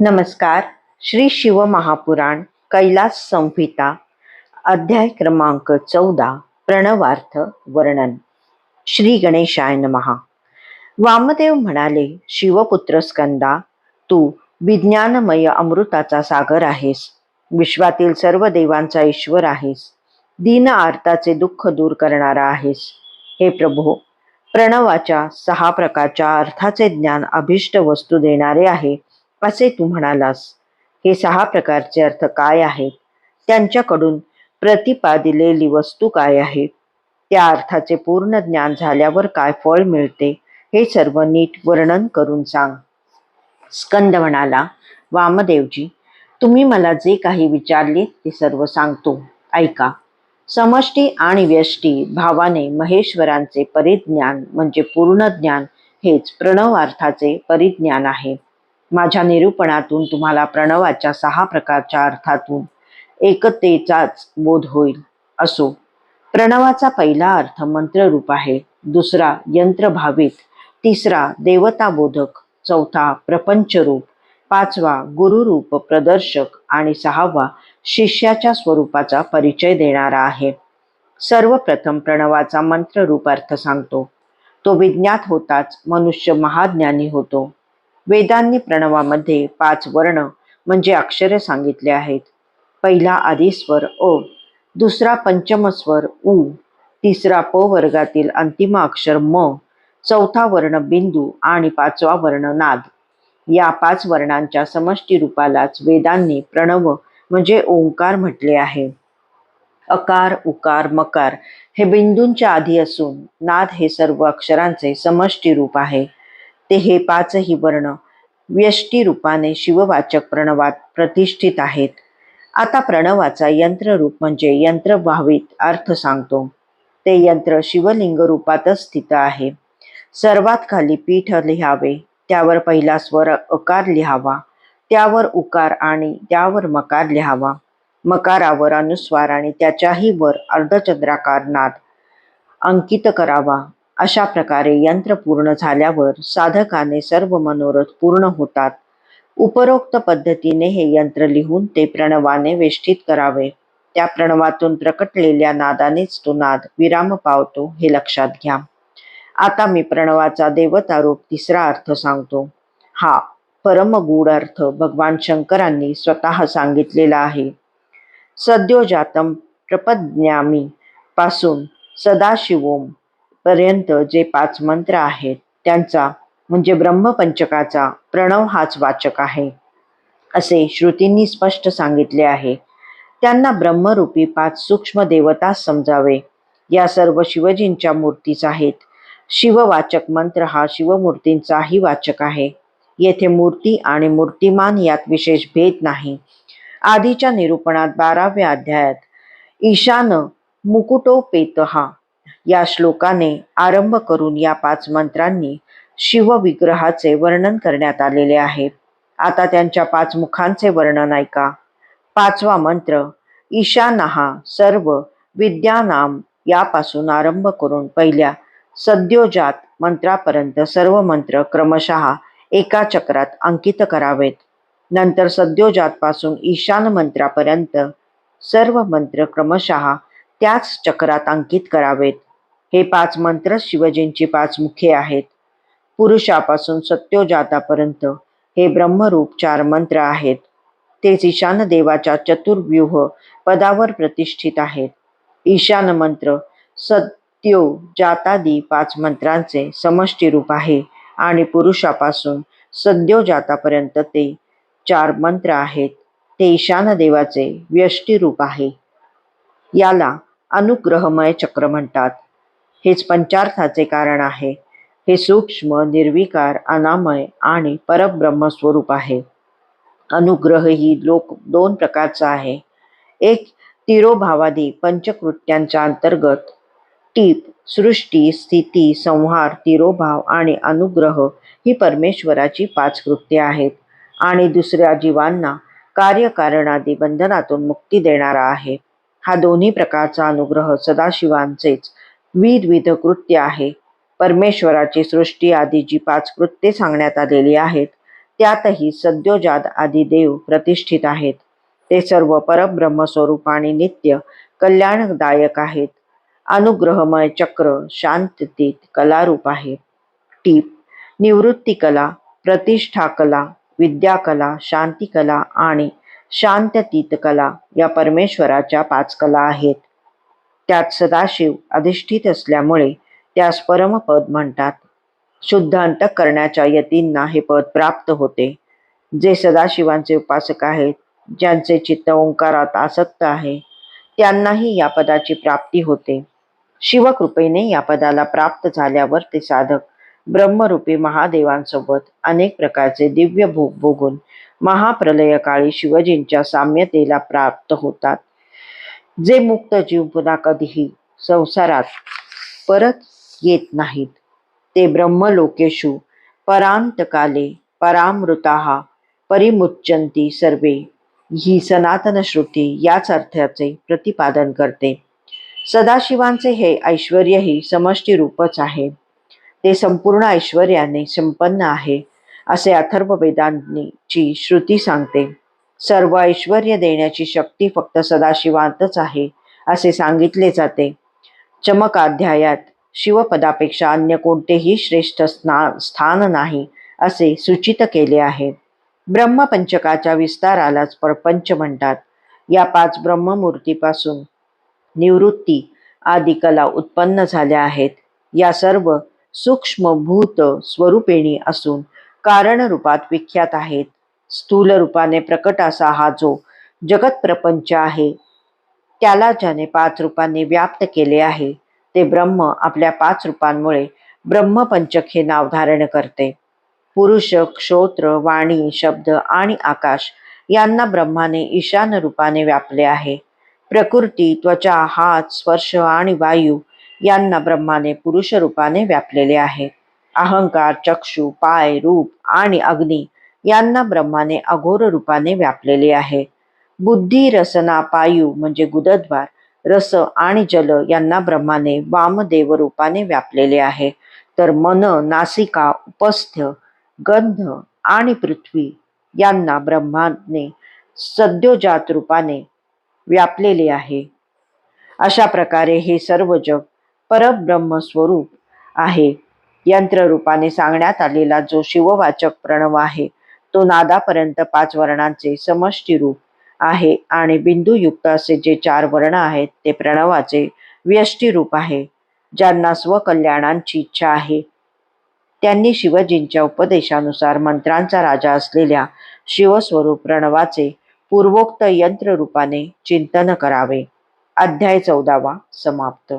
नमस्कार. श्री शिव महापुराण कैलास संहिता अध्याय क्रमांक चौदा प्रणवार्थ वर्णन. श्री गणेशाय नमहा वामदेव म्हणाले शिवपुत्र स्कंदा तू विज्ञानमय अमृताचा सागर आहेस. विश्वातील सर्व देवांचा ईश्वर आहेस. दीन आर्ताचे दुःख दूर करणारा आहेस. हे प्रभो प्रणवाच्या सहा प्रकारच्या अर्थाचे ज्ञान अभिष्ट वस्तू देणारे आहे. असे तू म्हणालास? हे सहा प्रकारचे अर्थ काय आहेत? त्यांच्याकडून प्रतिपादिलेली वस्तू काय आहे त्या अर्थाचे पूर्ण ज्ञान झाल्यावर काय फळ मिळते? हे सर्व नीट वर्णन करून सांग. स्कंद म्हणाला वामदेवजी तुम्ही मला जे काही विचारले ते सर्व सांगतो. ऐका. समष्टी आणि व्यष्टी भावाने महेश्वरांचे परिज्ञान म्हणजे पूर्ण ज्ञान हेच प्रणवार्थाचे परिज्ञान आहे. माझ्या निरूपणातून तुम्हाला प्रणवाच्या सहा प्रकारच्या अर्थातून एकतेचाच बोध होईल. असो प्रणवाचा पहिला अर्थ मंत्ररूप आहे दुसरा यंत्रभावित तिसरा देवताबोधक चौथा प्रपंचरूप पाचवा गुरुरूप प्रदर्शक आणि सहावा शिष्याच्या स्वरूपाचा परिचय देणारा आहे. सर्वप्रथम प्रणवाचा मंत्ररूप अर्थ सांगतो. तो विज्ञात होताच मनुष्य महाज्ञानी होतो. वेदांनी प्रणवामध्ये पाच वर्ण म्हणजे अक्षरे सांगितले आहेत. पहिला आदिस्वर ओ दुसरा पंचमस्वर उ तिसरा प वर्गातील अंतिम अक्षर म चौथा वर्ण बिंदू आणि पाचवा वर्ण नाद. या पाच वर्णांच्या समष्टी रूपालाच वेदांनी प्रणव म्हणजे ओंकार म्हटले आहे. अकार उकार मकार हे बिंदूंच्या आधी असून नाद हे सर्व अक्षरांचे समष्टी रूप आहे. ते हे पाचही वर्ण व्यष्टी रूपाने शिववाचक प्रणवात प्रतिष्ठित आहेत. आता प्रणवाचा यंत्ररूप म्हणजे यंत्रभावित अर्थ सांगतो. ते यंत्र शिवलिंग रूपातच स्थित आहे. सर्वात खाली पीठ लिहावे त्यावर पहिला स्वर अकार लिहावा त्यावर उकार आणि त्यावर मकार लिहावा. मकारावर अनुस्वार आणि त्याच्याही वर अर्धचंद्राकार नाद अंकित करावा. अशा प्रकारे यंत्र पूर्ण झाल्यावर साधकाने सर्व मनोरथ पूर्ण होतात. उपरोक्त पद्धतीने हे यंत्र लिहून ते प्रणवाने वेष्टित करावे. त्या प्रणवातून प्रकटलेल्या नादानेच तो नाद विराम पावतो हे लक्षात घ्या. आता मी प्रणवाचा देवतारूप तिसरा अर्थ सांगतो. हा परमगूढ अर्थ भगवान शंकरांनी स्वतः सांगितलेला आहे. सद्योजातम प्रपज्ञामी पासून सदाशिवोम पर्यंत जे पाच मंत्र आहेत त्यांचा म्हणजे ब्रह्मपंचकाचा प्रणव हाच वाचक आहे. असे श्रुतींनी स्पष्ट सांगितले आहे. त्यांना ब्रह्मरूपी पाच सूक्ष्म देवता समजावे. या सर्व शिवजींच्या मूर्तीच आहेत. शिववाचक मंत्र हा शिवमूर्तींचाही वाचक आहे. येथे मूर्ती आणि मूर्तिमान यात विशेष भेद नाही. आधीच्या निरूपणात बाराव्या अध्यायात ईशान मुकुटोपेत हा या श्लोकाने आरंभ करून या पाच मंत्रांनी शिवविग्रहाचे वर्णन करण्यात आलेले आहे. आता त्यांच्या पाच मुखांचे वर्णन ऐका. पाचवा मंत्र ईशानहा सर्व विद्यानाम यापासून आरंभ करून पहिल्या सद्योजात मंत्रापर्यंत सर्व मंत्र क्रमशः एका चक्रात अंकित करावेत. नंतर सद्योजात पासून ईशान मंत्रापर्यंत सर्व मंत्र क्रमशः त्याच चक्रात अंकित करावेत. हे पाच मंत्र शिवजींची पाच मुखे आहेत. पुरुषापासून सत्योजातापर्यंत हे ब्रह्मरूप चार मंत्र आहेत. तेच ईशान देवाच्या चतुर्व्यूह पदावर प्रतिष्ठित आहेत. ईशान मंत्र सत्यो जातादी पाच मंत्रांचे समष्टी रूप आहे आणि पुरुषापासून सद्योजातापर्यंत ते चार मंत्र आहेत. ते ईशान देवाचे व्यष्टी रूप आहे. याला अनुग्रहमय चक्र म्हणतात. हेच पंचार्थाचे कारण आहे. हे सूक्ष्म निर्विकार अनामय आणि परब्रह्म स्वरूप आहे. अनुग्रह ही लोक दोन प्रकारचा आहे. एक तिरोभावादी पंचकृत्यांच्या अंतर्गत टीप सृष्टी स्थिती संहार तिरोभाव आणि अनुग्रह ही परमेश्वराची पाच कृत्ये आहेत. आणि दुसऱ्या जीवांना कार्यकारणादी बंधनातून मुक्ती देणारा आहे. हा दोन्ही प्रकारचा अनुग्रह सदाशिवांचेच विविध कृत्य आहे. परमेश्वराची सृष्टी आदी जी पाच कृत्ये सांगण्यात आलेली आहेत त्यातही सद्योजात आदी देव प्रतिष्ठित आहेत. ते सर्व परब्रह्म स्वरूप आणि नित्य कल्याणदायक आहेत. अनुग्रहमय चक्र शांततेत कलारूप आहे. टीप निवृत्ती कला प्रतिष्ठा कला विद्या कला शांती कला आणि शांततीत कला या परमेश्वराच्या पाच कला आहेत. त्यात सदाशिव अधिष्ठित असल्यामुळे त्यास परमपद म्हणतात. शुद्ध करण्याच्या यतींना हे पद प्राप्त होते. जे सदाशिवांचे उपासक आहेत ज्यांचे चित्त ओंकारात आसक्त आहे त्यांनाही या पदाची प्राप्ती होते. शिवकृपेने या पदाला प्राप्त झाल्यावर ते साधक ब्रह्मरूपी महादेवांसोबत अनेक प्रकारचे दिव्य भोग भोगून महाप्रलयकाळी शिवजींच्या साम्यतेला प्राप्त होतात. जे मुक्त जीव पुन्हा कधीही संसारात परत येत नाहीत. ते ब्रह्मलोकेषु परांतकाले परामृता परिमुच्यंती सर्वे. ही सनातन श्रुती याच अर्थाचे प्रतिपादन करते. सदाशिवांचे हे ऐश्वर्यही समष्टी रूपच आहे. ते संपूर्ण ऐश्वर्याने संपन्न आहे असे अथर्व वेदांची श्रुती सांगते. सर्व ऐश्वर्य देण्याची शक्ती फक्त सदाशिवांतच आहे असे सांगितले जाते. चमकाध्यायात शिवपदापेक्षा अन्य कोणतेही श्रेष्ठ स्ना स्थान नाही असे सूचित केले आहे. ब्रह्मपंचकाच्या विस्तारालाच प्रपंच म्हणतात. या पाच ब्रह्ममूर्तीपासून निवृत्ती आदी कला उत्पन्न झाल्या आहेत. या सर्व सूक्ष्म भूत स्वरूपिणी असून कारण रूपात विख्यात आहेत. स्थूल रूपाने प्रकट असा हा जो जगत प्रपंच आहे. त्याला ज्याने पाच रूपांनी व्याप्त केले आहे ते ब्रह्म आपल्या पाच रूपांमुळे ब्रह्मपंचक हे नाव धारण करते. पुरुष क्षोत्र वाणी शब्द आणि आकाश यांना ब्रह्माने ईशान रूपाने व्यापले आहे. प्रकृती त्वचा हात स्पर्श आणि वायू यांना ब्रह्माने पुरुष रूपाने व्यापलेले आहे. अहंकार चक्षु पाय रूप आणि अग्नी यांना ब्रह्माने अघोर रूपाने व्यापलेले आहे. बुद्धी रसना पायू म्हणजे गुदद्वार रस आणि जल यांना ब्रह्माने वामदेव रूपाने व्यापलेले आहे. तर मन नासिका उपस्थ्य गंध आणि पृथ्वी यांना ब्रह्माने सद्योजात रूपाने व्यापलेले आहे. अशा प्रकारे हे सर्व जग परब्रह्म स्वरूप आहे. यंत्ररूपाने सांगण्यात आलेला जो शिववाचक प्रणव आहे तो नादापर्यंत पाच वर्णांचे समष्टी रूप आहे आणि बिंदुयुक्त असे जे चार वर्ण आहेत ते प्रणवाचे व्यष्टी रूप आहे ज्यांना स्वकल्याणांची इच्छा आहे. त्यांनी शिवजींच्या उपदेशानुसार मंत्रांचा राजा असलेल्या शिवस्वरूप प्रणवाचे पूर्वोक्त यंत्र रूपाने चिंतन करावे. अध्याय चौदावा समाप्त.